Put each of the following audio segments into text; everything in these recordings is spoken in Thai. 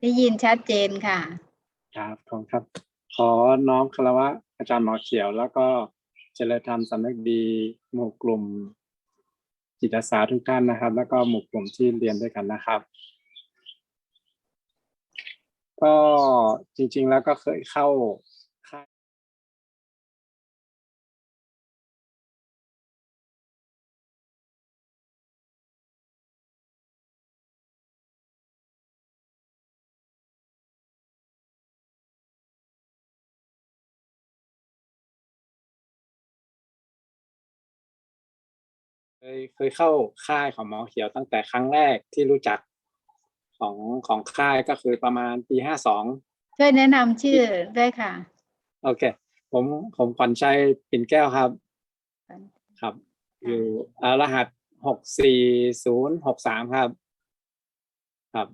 ได้ยินชัดเจนค่ะ ครับขอบครับ ขอน้อมคารวะอาจารย์หมอเขียว แล้วก็เจริญธรรมสำนักดีหมู่กลุ่มจิตอาสาทุกท่านนะครับ แล้วก็หมู่กลุ่มที่เรียนด้วยกันนะครับ ก็จริง ๆ แล้วก็เคยเข้า เคยเคยเข้าค่ายของหมอเขียวตั้งแต่ครั้งแรกที่รู้จักของของค่ายก็คือประมาณปีห้าสองช่วยแนะนำชื่อด้วยค่ะ โอเค ผมผมขวัญชัยปิ่นแก้วครับ ครับ อยู่อ่ารหัสหกสี่ศูนย์หกสามครับ ครับ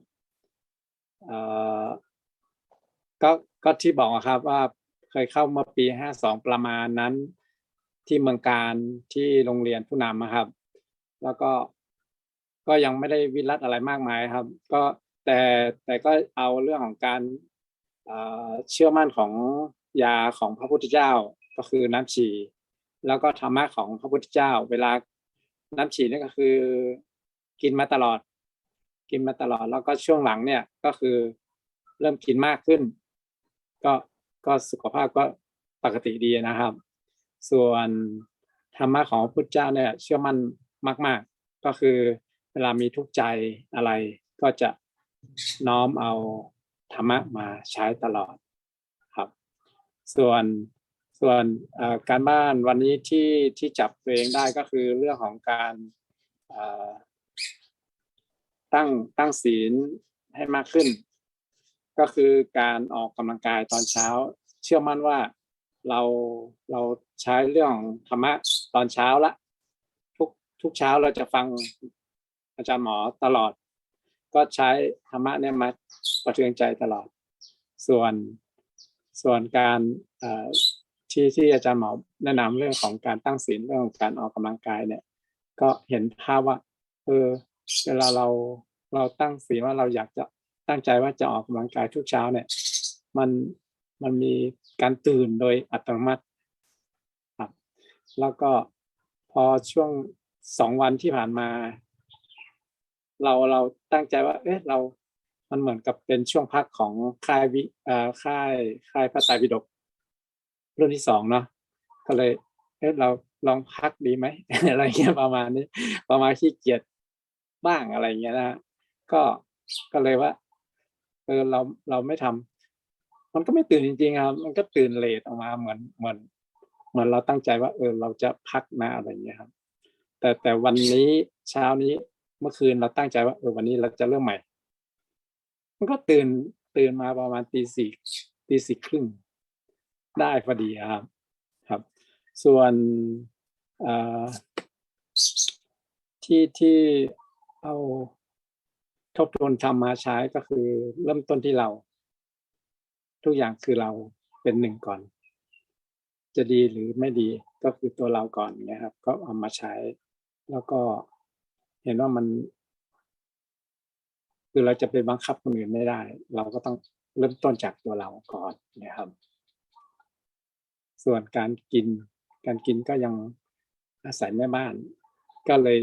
เอ่อก็ก็ที่บอกอะครับว่าเคยเข้าเมื่อปีห้าสองประมาณนั้น ที่เมืองการที่โรงเรียนผู้นำนะครับ แล้วก็ก็ยังไม่ได้วิรัตอะไรมากมายครับ ก็แต่แต่ก็เอาเรื่องของการเอ่อเชื่อมั่นของยาของพระพุทธเจ้าก็คือน้ำฉี่แล้วก็ธรรมะของพระพุทธเจ้า เวลาน้ำฉี่นี่ก็คือกินมาตลอด กินมาตลอด แล้วก็ช่วงหลังเนี่ยก็คือเริ่มกินมากขึ้น ก็ก็สุขภาพก็ปกติดีนะครับ ส่วนธรรมะของพระพุทธเจ้าเนี่ยเชื่อมั่นมาก ๆ ก็คือเวลามีทุกข์ใจอะไรก็จะน้อมเอาธรรมะมาใช้ตลอดครับ ส่วนส่วนการบ้านวันนี้ที่ที่จับตัวเองได้ก็คือเรื่องของการตั้งตั้งศีลให้มากขึ้น ก็คือการออกกำลังกายตอนเช้า เชื่อมั่นว่า เราเราใช้เรื่องธรรมะตอนเช้าละ ทุกทุกเช้าเราจะฟังอาจารย์หมอตลอด ก็ใช้ธรรมะเนี่ยมาประเทืองใจตลอด ส่วนส่วนการที่ที่อาจารย์หมอแนะนำเรื่องของการตั้งศีลเรื่องของการออกกำลังกายเนี่ย ก็เห็นภาพว่าเออเวลาเราเราตั้งศีลว่าเราอยากจะตั้งใจว่าจะออกกำลังกายทุกเช้าเนี่ย มันมันมี การตื่นโดยอัตโนมัติครับแล้วก็พอช่วงสองวันที่ผ่านมา เราเราตั้งใจว่า เอ๊ะเรา มันเหมือนกับเป็นช่วงพักของค่ายวิอ่อค่ายค่ายพระไตรปิฎกรุ่นที่สองเนาะก็เลย เอ๊ะเราลองพักดีไหมอะไรเงี้ยประมาณนี้ ประมาณขี้เกียจบ้างอะไรเงี้ยนะก็ก็เลยว่าเออเราเราไม่ทำ มันก็ไม่ตื่นจริงๆครับมันก็ตื่นเลทออกมาเหมือนเหมือนเหมือนเราตั้งใจว่า เออเราจะพักนะอะไรเงี้ยครับ แต่แต่วันนี้เช้านี้เมื่อคืนเราตั้งใจว่าเออวันนี้เราจะเริ่มใหม่ มันก็ตื่นตื่นมาประมาณตีสี่ตีสี่ครึ่งได้พอดีครับ ครับ ส่วนเอ่อที่ที่เอาทบทวนทำมาใช้ก็คือเริ่มต้นที่เรา ทุกอย่างคือเราเป็นหนึ่งก่อน จะดีหรือไม่ดีก็คือตัวเราก่อนนะครับ ก็เอามาใช้ แล้วก็เห็นว่ามัน คือเราจะไปบังคับคนอื่นไม่ได้ เราก็ต้องเริ่มต้นจากตัวเราก่อนนะครับ ส่วนการกิน การกินก็ยังอาศัยแม่บ้าน ก็เลย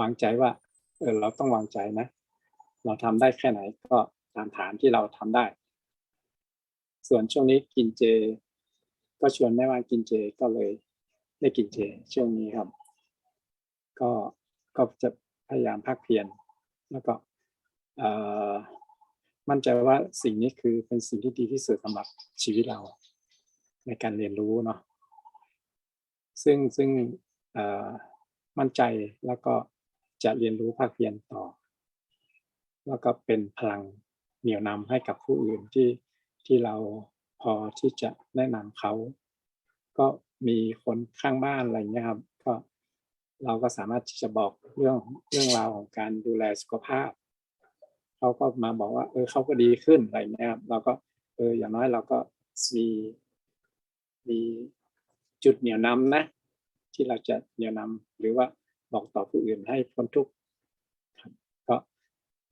วางใจว่าเออเราต้องวางใจนะ เราทำได้แค่ไหนก็ตามฐานที่เราทำได้ ส่วนช่วงนี้กินเจ ก็ชวนแม่บ้ากินเจก็เลยได้กินเจช่วงนี้ครับ ก็ก็จะพยายามพักเพียรแล้วก็มั่นใจว่าสิ่งนี้คือเป็นสิ่งที่ดีที่สุดสำหรับชีวิตเรา ในการเรียนรู้เนาะซึ่งซึ่งมั่นใจแล้วก็จะเรียนรู้ภาคเพียรต่อ แล้วก็เป็นพลังเหนี่ยวนำให้กับผู้อื่นที่ ที่เราพอที่จะแนะนำเขา ก็มีคนข้างบ้านอะไรเงี้ยครับ ก็เราก็สามารถที่จะบอกเรื่องเรื่องราวของการดูแลสุขภาพ เขาก็มาบอกว่า เออเขาก็ดีขึ้นอะไรเงี้ยครับเราก็เอออย่างน้อยเราก็มีมีจุดเหนี่ยวนำนะ ที่เราจะเหนี่ยวนำหรือว่าบอกต่อผู้อื่นให้พ้นทุกข์ครับก็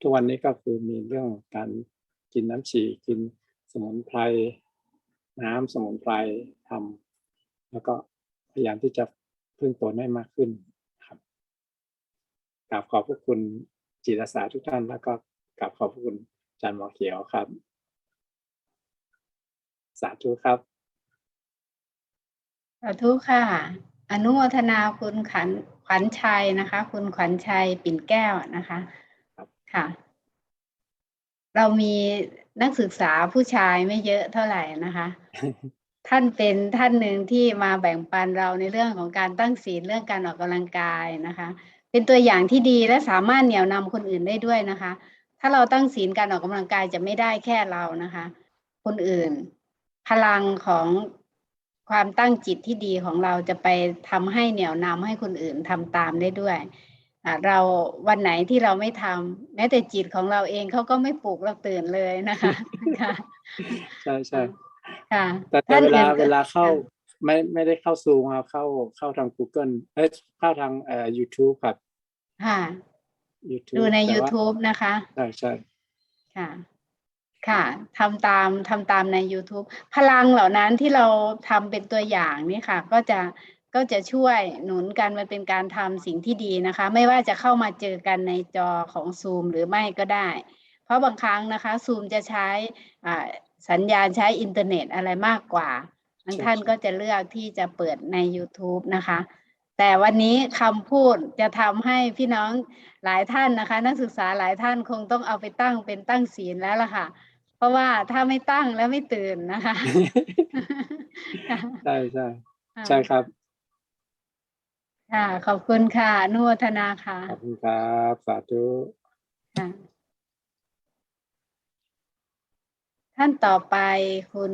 ทุกวันนี้ก็คือมีเรื่องการกินน้ำฉี่กิน มุนไพรน้ำสมุนไพรทำแล้วก็พยายามที่จะพึ่งตนให้มากขึ้นครับกราบขอบพระคุณจิตอาสาทุกท่าน แล้วก็กราบขอบพระคุณอาจารย์หมอเขียวครับ สาธุครับสาธุค่ะ อนุโมทนาคุณขันขวัญชัยนะคะ คุณขวัญชัยปิ่นแก้วนะคะครับค่ะ เรามีนักศึกษาผู้ชายไม่เยอะเท่าไหร่นะคะ ท่านเป็นท่านหนึ่งที่มาแบ่งปันเราในเรื่องของการตั้งศีลเรื่องการออกกำลังกายนะคะ เป็นตัวอย่างที่ดีและสามารถเหนี่ยวนำคนอื่นได้ด้วยนะคะ ถ้าเราตั้งศีลการออกกำลังกายจะไม่ได้แค่เรานะคะ คนอื่น พลังของความตั้งจิตที่ดีของเราจะไปทำให้เหนี่ยวนำให้คนอื่นทำตามได้ด้วยอะ เราวันไหนที่เราไม่ทำแม้แต่จิตของเราเองเขาก็ไม่ปลุกเราตื่นเลยนะคะค่ะใช่ใช่ค่ะแต่แต่ท่านเวลาอื่นก็เวลาเข้าค่ะไม่ไม่ได้เข้าซูมครับเข้าเข้าทาง Google เอ้ยเข้าทางเอ่อ YouTube ครับค่ะ YouTube ดูในแต่ว่า YouTube นะคะ ใช่ใช่ค่ะค่ะทำตามทำตามใน YouTube พลังเหล่านั้นที่เราทำเป็นตัวอย่างนี่ค่ะ ก็จะ ก็จะช่วยหนุนกันมันเป็นการทำสิ่งที่ดีนะคะ ไม่ว่าจะเข้ามาเจอกันในจอของซูมหรือไม่ก็ได้ เพราะบางครั้งนะคะซูมจะใช้สัญญาณใช้อินเทอร์เน็ตอะไรมากกว่าบางท่านก็จะเลือกที่จะเปิดใน YouTube นะคะ แต่วันนี้คำพูดจะทำให้พี่น้องหลายท่านนะคะ นักศึกษาหลายท่านคงต้องเอาไปตั้งเป็นตั้งศีลแล้วล่ะค่ะ เพราะว่าถ้าไม่ตั้งแล้วไม่ตื่นนะคะ ใช่ใช่ใช่ครับ ค่ะ ขอบคุณค่ะอนุโมทนาค่ะ ขอบคุณครับ สาธุค่ะ ท่านต่อไปคุณ